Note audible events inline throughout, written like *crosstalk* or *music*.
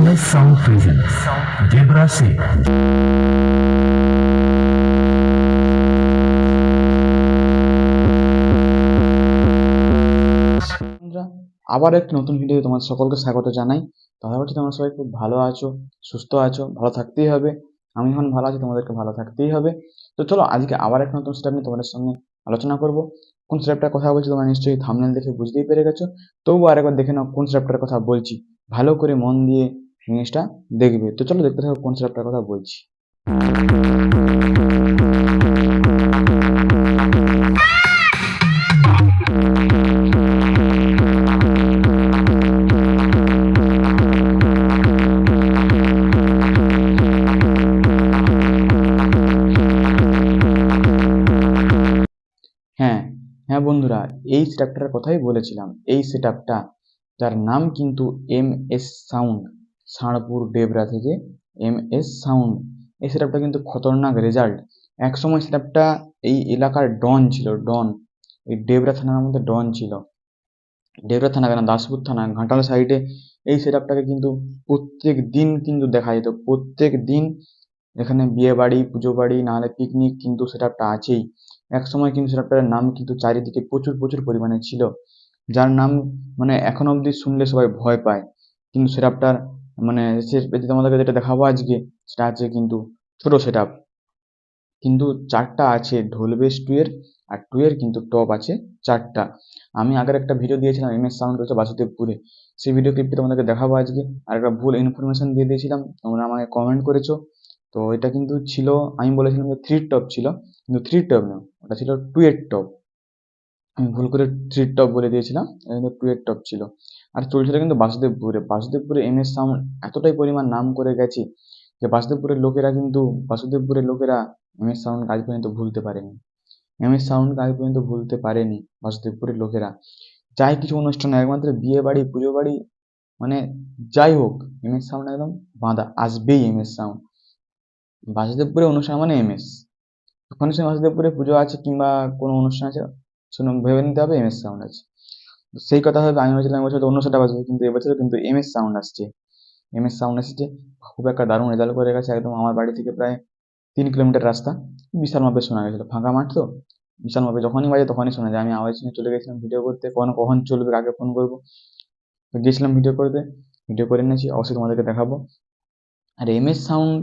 MS Sound Se. বন্ধুরা, আবার একটি নতুন ভিডিওতে তোমাদের সকলকে স্বাগত জানাই। কথা হচ্ছে তোমরা সবাই খুব ভালো আছো, সুস্থ আছো, ভালো থাকতেই হবে। আমি এখন ভালো আছি, তোমাদেরকে ভালো থাকতেই হবে। তো চলো, আজকে আবার একটা নতুন স্টেপ নিয়ে তোমাদের সঙ্গে আলোচনা করব। কোন স্টেপটার কথা বলছি তোমরা নিশ্চয়ই থামনেল দেখে বুঝতেই পেরে গেছো। তবুও আরেকবার দেখে নাও কোন স্টেপটার কথা বলছি। ভালো করে মন দিয়ে জিনিসটা দেখবে। তো চলো দেখতে থাকো কোন স্টেপটার কথা বলছি। হ্যাঁ হ্যাঁ বন্ধুরা, এই সেটআপটার কথাই বলেছিলাম। এই সেটআপটা যার নাম কিন্তু M S sound Sarpur Debra থেকে এম এস সাউন্ড। এই সেটআপটা কিন্তু খতরনাক রেজাল্ট একসময় সেটআপটা এই এলাকার ডন ছিল, ডন। এই ডেবরা থানার মধ্যে ডন ছিল। ডেবরা থানা কেন? দাসপুর থানা। ঘাটাল সাইডে এই সেটআপটাকে কিন্তু প্রত্যেক দিন কিন্তু দেখা যেত। প্রত্যেক দিন এখানে বিয়ে বাড়ি পুজো বাড়ি নাহলে পিকনিক কিন্তু সেটআপটা আছেই। এক সময় কিন্তু সেটআপটার নাম কিন্তু চারিদিকে প্রচুর প্রচুর পরিমাণে ছিল। যার নাম মানে এখন অবধি শুনলে সবাই ভয় পায়। কিন্তু সেটআপটার মানে যদি তোমাদেরকে যেটা দেখাবো আজকে, সেটা আছে কিন্তু ছোট সেটআপ কিন্তু চারটা আছে ঢোল বেস টু এর আর টুয়ের কিন্তু টপ আছে চারটা। আমি আগের একটা ভিডিও দিয়েছিলাম এম এস সাউন্ড হচ্ছে বাসুদেবপুরে। সেই ভিডিও ক্লিপটা তোমাদেরকে দেখাবো আজকে। আর একটা ভুল ইনফরমেশন দিয়ে দিয়েছিলাম, তোমরা আমাকে কমেন্ট করেছ। তো এটা কিন্তু ছিল, আমি বলেছিলাম যে থ্রি টপ ছিল, কিন্তু থ্রি টপ না, ওটা ছিল টু এর টপ আমি ভুল করে থ্রি টপ বলে দিয়েছিলাম, এটা কিন্তু টু টপ ছিল। আর চলছিল কিন্তু বাসুদেবপুরে। বাসুদেবপুরে এম এস সাউন্ড এতটাই পরিমাণ নাম করে গেছে যে বাসুদেবপুরের লোকেরা কিন্তু, বাসুদেবপুরের লোকেরা এম এস সাউন্ড আজ পর্যন্ত ভুলতে পারেনি। এম এস সাউন্ড আজ পর্যন্ত ভুলতে পারেনি বাসুদেবপুরের লোকেরা। যাই কিছু অনুষ্ঠান, একমাত্র বিয়ে বাড়ি, পুজো বাড়ি মানে যাই হোক এম এস সাউন্ড একদম বাঁধা, আসবেই এম এস সাউন্ড বাসুদেবপুরে অনুষ্ঠান মানে এম এস যখন সে বাসুদেবপুরে পুজো আছে কিংবা কোনো অনুষ্ঠান আছে শুনে ভেবে নিতে হবে এম এস সাউন্ড আছে। সেই কথা ভেবে আমি ভেবেছিলাম এবছর তো অন্য সেটা বাজবে কিন্তু এবছর কিন্তু এম এস সাউন্ড আসছে। এম এস সাউন্ড আসছে খুব একটা দারুণ রেজাল্ট করে গেছে একদম আমার বাড়ি থেকে প্রায় তিন কিলোমিটার রাস্তা। বিশাল মাপে শোনা গেছিল, ফাঁকা মাঠ তো? বিশাল মাপে যখনই বাজে তখনই শোনা যায়। আমি আওয়াজ শুনে চলে গেছিলাম ভিডিও করতে, কখন কখন চলবে আগে ফোন করব? তো গেছিলাম ভিডিও করতে ভিডিও করে নিয়েছি, অবশ্যই তোমাদেরকে দেখাবো। আর এম এস সাউন্ড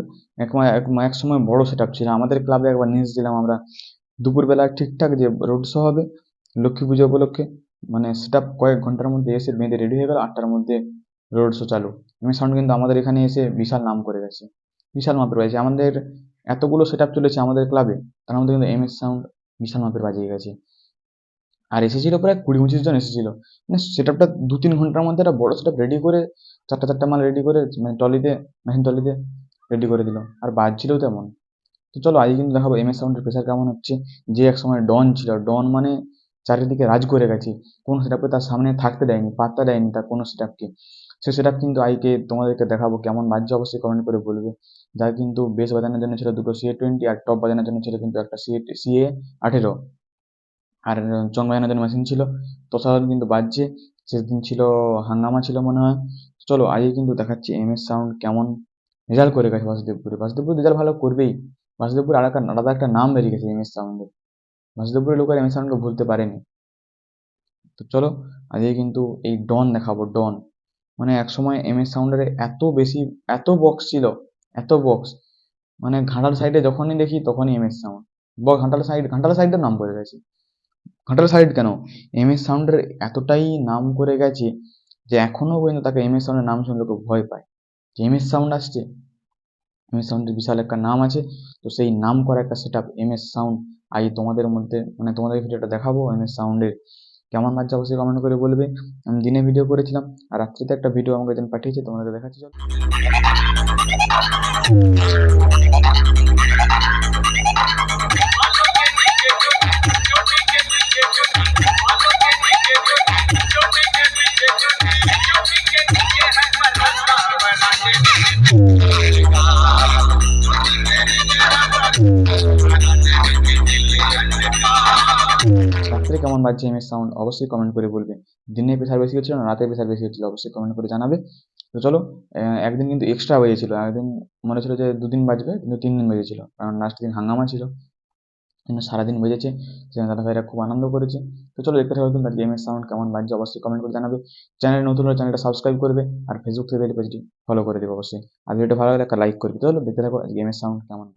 এক সময় বড় সেট ছিল। আমাদের ক্লাবে একবার নিয়ে এসেছিলাম আমরা, দুপুরবেলা ঠিকঠাক যে রোড শো হবে, লক্ষ্মী পুজো উপলক্ষে। মানে সেটা কয়েক ঘণ্টার মধ্যে এসে বেঁধে রেডি হয়ে গেল, আটটার মধ্যে রোড শো চালু। এম সাউন্ড কিন্তু আমাদের এখানে এসে বিশাল নাম করে গেছে। বিশাল মাপের বাজছে আমাদের এতগুলো সেট আপ চলেছে আমাদের ক্লাবে তার মধ্যে কিন্তু এম এস সাউন্ড বিশাল মাপের বাজিয়ে গেছে। আর এসেছিল প্রায় কুড়ি পঁচিশ জন এসেছিল। মানে সেট আপটা দু তিন ঘণ্টার মধ্যে একটা বড় সেট আপ রেডি করে, চারটা চারটা মাল রেডি করে মানে টলিতে মেশিন টলিতে রেডি করে দিল। আর বাজছিলও তেমন। তো চলো আজকে কিন্তু দেখাবো এম এস সাউন্ডের প্রেশার কেমন হচ্ছে। যে এক সময় ডন ছিল। ডন মানে চারিদিকে রাজ করে গেছে। কোনো সেট আপকে তার সামনে থাকতে দেয়নি, পাত্তা দেয়নি তার কোনো সেট আপকে সে সেট আপ কিন্তু আজকে তোমাদেরকে দেখাবো কেমন বাজছে অবশ্যই কমেন্ট করে বলবে। যার কিন্তু বেস বাজানোর জন্য ছিল দুটো সিএ টোয়েন্টি আর টপ বাজানোর জন্য ছিল কিন্তু একটা সিএ সিএ আঠেরো। আর চং বাজানোর জন্য মেশিন ছিল। তো সাধারণ কিন্তু বাজছে। শেষ দিন ছিল, হাঙ্গামা ছিল মনে হয়। চলো আজকে কিন্তু দেখাচ্ছি এম এস সাউন্ড কেমন রেজাল্ট করে গেছে। বাসুদেবপুরে। বাসুদেবপুর রেজাল্ট ভালো করবেই। বাসুদেবপুর একটা, আলাদা একটা নাম বেরিয়ে গেছে এম এস সাউন্ডের বাসুদেবপুরের লোকের সাউন্ডকে ভুলতে পারেনি। তো চলো, আজকে কিন্তু এই ডন দেখাবো, ডন। মানে এক সময় এম এস সাউন্ডের এত বেশি, এত বক্স ছিল, এত বক্স মানে ঘাটাল সাইডে যখনই দেখি তখনই এম এস সাউন্ড ব ঘাটাল সাইড ঘাটাল সাইডের নাম করে গেছে। ঘাটাল সাইড কেন? এম এস সাউন্ডের এতটাই নাম করে গেছে যে এখনও পর্যন্ত তাকে এম এস সাউন্ডের নাম শুনলে লোকে ভয় পায়। যে এম এস সাউন্ড আসছে, এম এস সাউন্ডের বিশাল একটা নাম আছে, তো সেই নাম করা একটা setup M S sound আজ তোমাদের মধ্যে মানে তোমাদের ভিডিওটা দেখাবো এম এস সাউন্ডের কেমন লাগছে অবশ্যই কমেন্ট করে বলবে। আমি দিনে ভিডিও করেছিলাম, আর রাত্রিতে একটা ভিডিও আমাকে একজন পাঠিয়েছে, তোমাদেরকে দেখাচ্ছি কেমন বাজছে এম এস সাউন্ড অবশ্যই কমেন্ট করে বলবে। দিনে প্রেশার বেশি হচ্ছিল না, রাতে প্রেশার বেশি হচ্ছিল, অবশ্যই কমেন্ট করে জানাবে। তো চলো একদিন কিন্তু এক্সট্রা বেজেছিল একদিন মনে ছিল যে দুদিন বাজবে, কিন্তু তিন দিন বেজেছিল, কারণ লাস্ট দিন হাঙ্গামা ছিল। কিন্তু সারাদিন বেজেছে, সেজন্য দাদা ভাইরা খুব আনন্দ করেছে। তো চলো, দেখতে থাকো কিন্তু গেমের সাউন্ড কেমন বাজছে অবশ্যই কমেন্ট করে জানাবে। চ্যানেল নতুন হলে চ্যানেলটা সাবস্ক্রাইব করবে, আর ফেসবুক থেকে পেজটি ফলো করে দেবে অবশ্যই। আর ভিডিওটা ভালো লাগলে একটা লাইক করবে। চলো, দেখতে থাকো গেমের সাউন্ড কেমন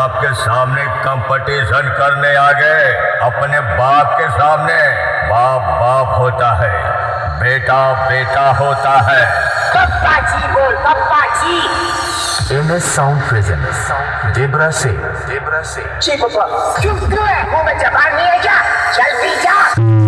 अपने बाप के सामने कंपटीशन करने आ गए। अपने बाप के सामने बाप बाप होता है बेटा बेटा होता है। पप्पा जी बोल पप्पा जी। एस साउंड प्रेजेंट जेब्रा से जेब्रा से जी पापा क्यों क्यों है? मुँह में जबान नहीं है क्या? जल्दी जा।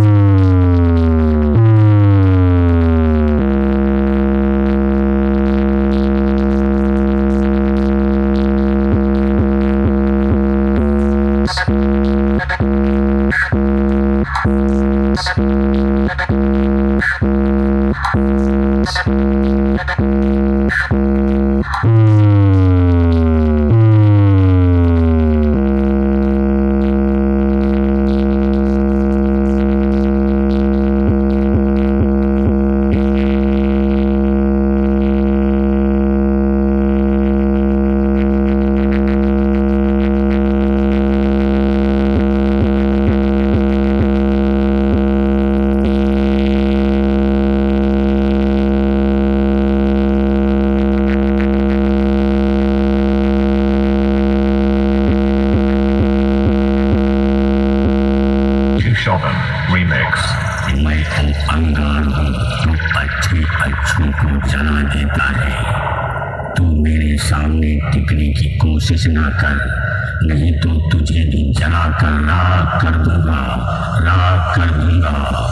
देता है तू मेरे सामने टिकने की कोशिश ना कर नहीं तो तुझे भी जला कर राख कर दूँगा राख कर दूँगा।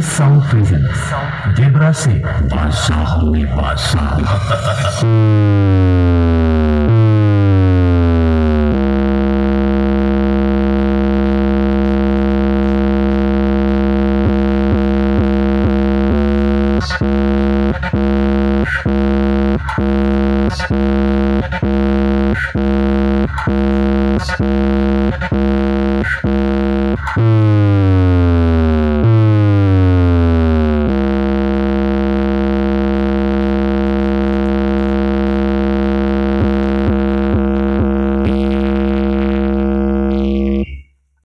साउंड जेब्रा से बादशाह में बादशाह। *laughs*